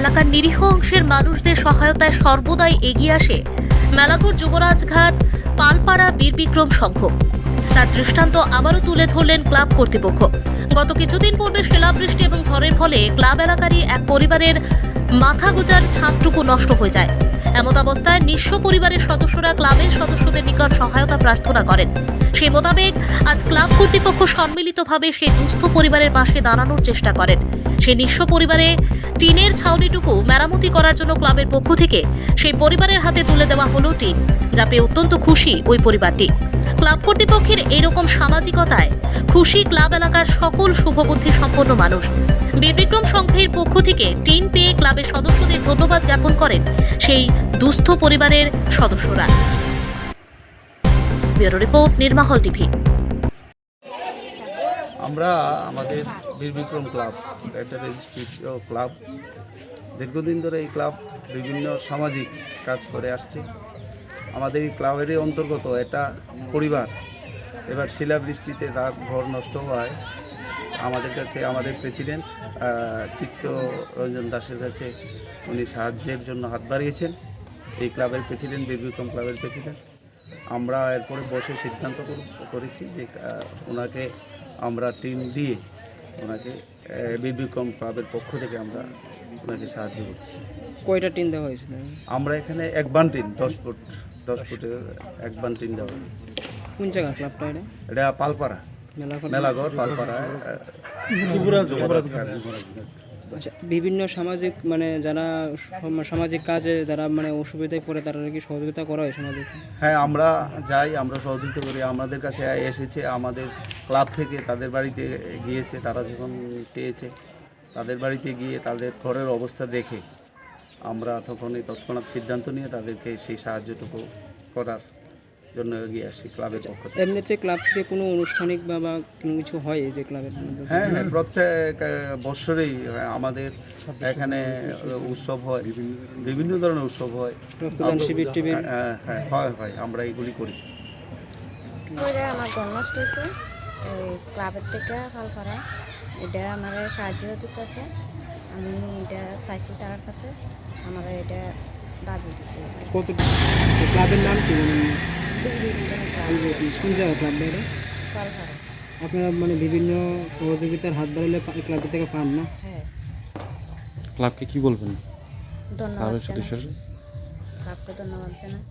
এলাকার নিরীহ অংশের মানুষদের সহায়তায় সর্বদাই এগিয়ে আসে মেলাগড় যুবরাজঘাট পালপাড়া বীরবিক্রম সংঘ। তার দৃষ্টান্ত আবারও তুলে ধরলেন ক্লাব কর্তৃপক্ষ। গত কিছুদিন পূর্বে শিলাবৃষ্টি এবং ঝড়ের ফলে ক্লাব এলাকারই এক পরিবারের মাথা গোজার ছাদটুকু নষ্ট হয়ে যায়। এমত অবস্থায় নিঃস্ব পরিবারের সদস্যরা ক্লাবের সদস্যদের নিকট সহায়তা প্রার্থনা করেন। সে মোতাবেক আজ ক্লাব কর্তৃপক্ষ সম্মিলিতভাবে সেই দুস্থ পরিবারের পাশে দাঁড়ানোর চেষ্টা করেন। সেই নিঃস্ব পরিবারে টিনের ছাউনিটুকু মেরামতি করার জন্য ক্লাবের পক্ষ থেকে সেই পরিবারের হাতে তুলে দেওয়া হলো টিন, যা পেয়ে অত্যন্ত খুশি ওই পরিবারটি। ক্লাব কর্তৃপক্ষের এরকম সামাজিকতায় খুশি ক্লাব এলাকার সকল শুভবুদ্ধি সম্পন্ন মানুষ। বীরবিক্রম সংঘের পক্ষ থেকে টিন পেয়ে ক্লাবের সদস্যদের ধন্যবাদ জ্ঞাপন করেন সেই দুস্থ পরিবারের সদস্যরা। Bureau report TV. আমরা আমাদের বীরবিক্রম ক্লাব একটা ক্লাব। দীর্ঘদিন ধরে এই ক্লাব বিভিন্ন সামাজিক কাজ করে আসছে। আমাদের এই ক্লাবেরই অন্তর্গত এটা পরিবার। এবার শিলাবৃষ্টিতে তার ঘর নষ্ট হওয়ায় আমাদের কাছে আমাদের প্রেসিডেন্ট চিত্তরঞ্জন দাসের কাছে উনি সাহায্যের জন্য হাত বাড়িয়েছেন। এই ক্লাবের প্রেসিডেন্ট বীর বিক্রম ক্লাবের প্রেসিডেন্ট। আমরা এরপরে বসে সিদ্ধান্ত করেছি যে ওনাকে আমরা টিম দিয়ে ওনাকে বীর ক্লাবের পক্ষ থেকে আমরা ওনাকে সাহায্য করছি। কয়টা টিন দেওয়া হয়েছিল আমরা এখানে এক বান টিন দশ ফুট দশ ফুটের এক বান টিন দেওয়া হয়েছে কোন জায়গা ক্লাবটা এটা? এটা পালপাড়া। মেলাঘর। পালপাড়া আচ্ছা বিভিন্ন সামাজিক মানে যারা সামাজিক কাজে যারা মানে অসুবিধায় পড়ে তারা কি সহযোগিতা করা হয় সামাজিক? হ্যাঁ আমরা যাই আমরা সহযোগিতা করি। আমাদের কাছে এসেছে আমাদের ক্লাব থেকে তাদের বাড়িতে গিয়েছে। তারা যখন চেয়েছে তাদের বাড়িতে গিয়ে তাদের ঘরের অবস্থা দেখে। আমরা তখন এই তৎক্ষণাৎ সিদ্ধান্ত নিয়ে তাদেরকে সেই সাহায্যটুকু করার জন্য এগিয়ে আসি ক্লাবের পক্ষ থেকে। এমনিতে ক্লাব থেকে কোনো আনুষ্ঠানিক বা বা কোনো কিছু হয় এই যে ক্লাবের হ্যাঁ হ্যাঁ প্রত্যেক বৎসরেই আমাদের এখানে উৎসব হয় বিভিন্ন ধরনের। উৎসব হয়। রক্তদান শিবির টিবির? হ্যাঁ হ্যাঁ হয় হয় আমরা এগুলি করি। আমার জন্ম ক্লাবের থেকে ফল করা। এটা আমার সাহায্য দিতেছে আমি এটা চাইছি তার কাছে আমার এটা দাবি দিচ্ছে কত ক্লাবের নাম কি? মানে কোন জায়গা ক্লাব এটা আপনারা মানে বিভিন্ন সহযোগিতার হাত বাড়াইলে ক্লাবের থেকে পান না? হ্যাঁ। ক্লাবকে কি বলবেন? ধন্যবাদ ক্লাবের সদস্যরা? ক্লাবকে ধন্যবাদ জানাই।